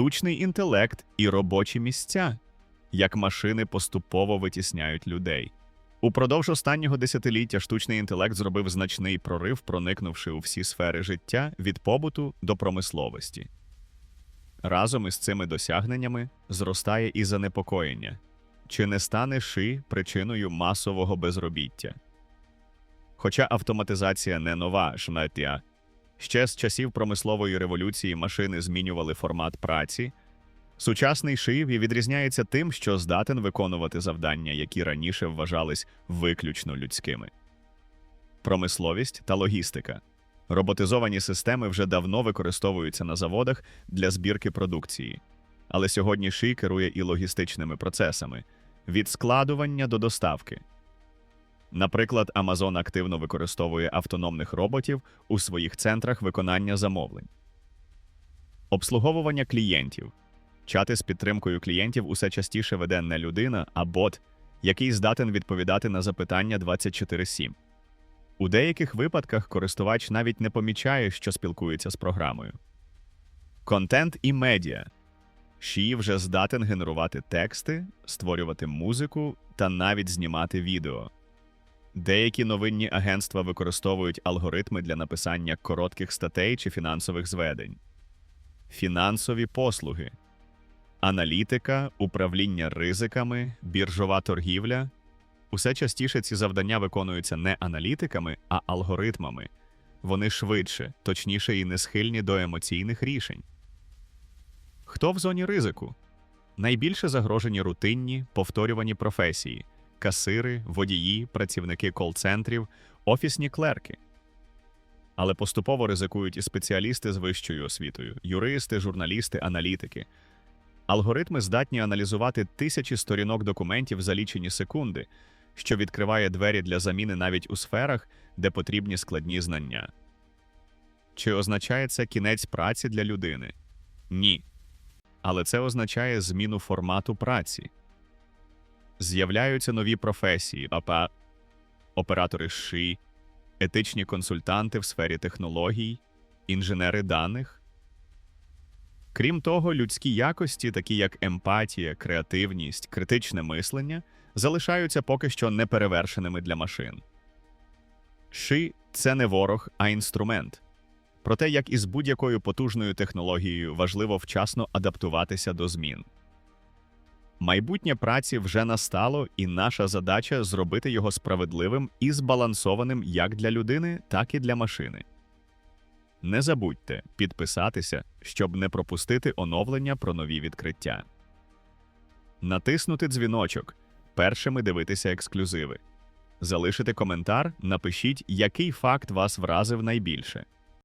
штучний інтелект і робочі місця, як машини поступово витісняють людей. Упродовж останнього десятиліття штучний інтелект зробив значний прорив, проникнувши у всі сфери життя від побуту до промисловості. Разом із цими досягненнями зростає і занепокоєння, чи не стане ши причиною масового безробіття. Хоча автоматизація не нова шмаття, ще з часів промислової революції машини змінювали формат праці. Сучасний шиїв відрізняється тим, що здатен виконувати завдання, які раніше вважались виключно людськими. Промисловість та логістика. Роботизовані системи вже давно використовуються на заводах для збірки продукції. Але сьогодні ший керує і логістичними процесами від складування до доставки. Наприклад, Amazon активно використовує автономних роботів у своїх центрах виконання замовлень. Обслуговування клієнтів. Чати з підтримкою клієнтів усе частіше веде не людина, а бот, який здатен відповідати на запитання 24/7. У деяких випадках користувач навіть не помічає, що спілкується з програмою. Контент і медіа. Ші вже здатен генерувати тексти, створювати музику та навіть знімати відео. Деякі новинні агентства використовують алгоритми для написання коротких статей чи фінансових зведень. Фінансові послуги, аналітика, управління ризиками, біржова торгівля. Усе частіше ці завдання виконуються не аналітиками, а алгоритмами. Вони швидше, точніше і не схильні до емоційних рішень. Хто в зоні ризику? Найбільше загрожені рутинні, повторювані професії касири, водії, працівники кол-центрів, офісні клерки. Але поступово ризикують і спеціалісти з вищою освітою, юристи, журналісти, аналітики. Алгоритми здатні аналізувати тисячі сторінок документів за лічені секунди, що відкриває двері для заміни навіть у сферах, де потрібні складні знання. Чи означає це кінець праці для людини? Ні. Але це означає зміну формату праці. З'являються нові професії, АПА, оператори ШИ, етичні консультанти в сфері технологій, інженери даних. Крім того, людські якості, такі як емпатія, креативність, критичне мислення, залишаються поки що неперевершеними для машин. Ши це не ворог, а інструмент. Проте, як і з будь-якою потужною технологією, важливо вчасно адаптуватися до змін. Майбутнє праці вже настало, і наша задача зробити його справедливим і збалансованим як для людини, так і для машини. Не забудьте підписатися, щоб не пропустити оновлення про нові відкриття. Натиснути дзвіночок. Першими дивитися ексклюзиви. Залишити коментар, напишіть, який факт вас вразив найбільше.